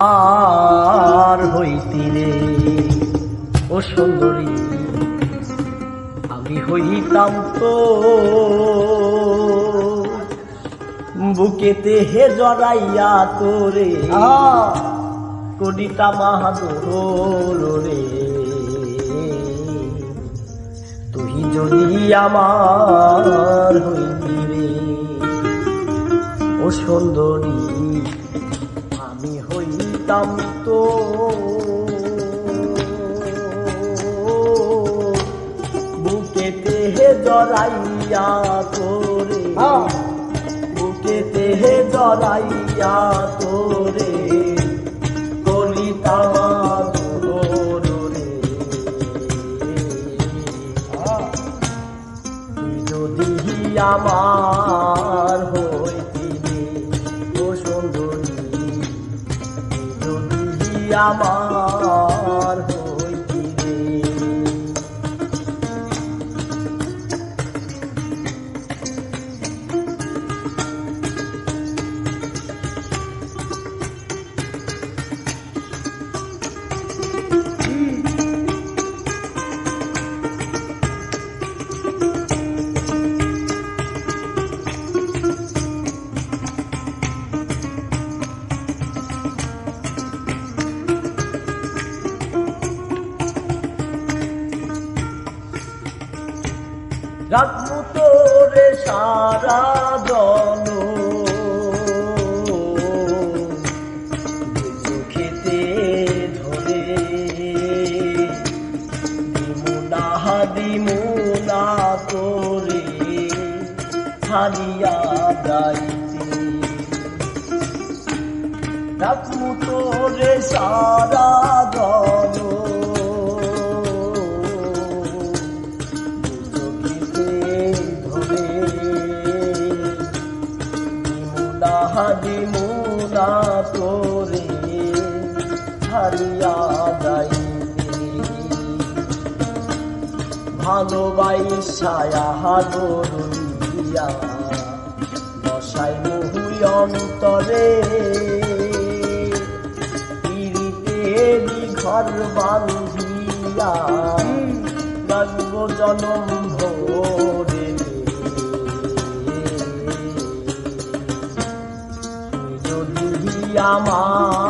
আর হইতি রে। ও সুন্দরী আমি হইতাম তো বুকেতে হে জড়াইয়া তোরে। কবিতা মাহাদুর রে। তুই যদি আমার হইতি রে ও সুন্দরী আমি হইতাম তো। বুকেতে হে জড়াইয়া তোরে। বুকেতে হে জড়াইয়া তোরে। যদি রাখব তোরে সারা জন খেতে, ধরে দিমুনা দিমুনা তোরে ছাড়িয়া যাইতে রাখব তোরে সারা জন ভালোবাইসায়া হাদরিয়া বসাই মহুই অন্তরে ঘর বান্ধিয়া লাগবো জনম ভোরে যদি আমার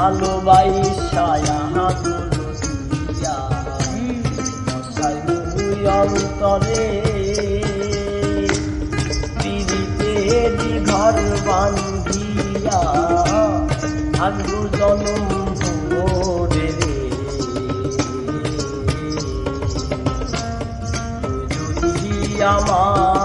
ভালোবাইসায়া অন্তরে পিড়িতে ঘর বান্ধিয়া থাকব জনম ভোরে রে যদি আমার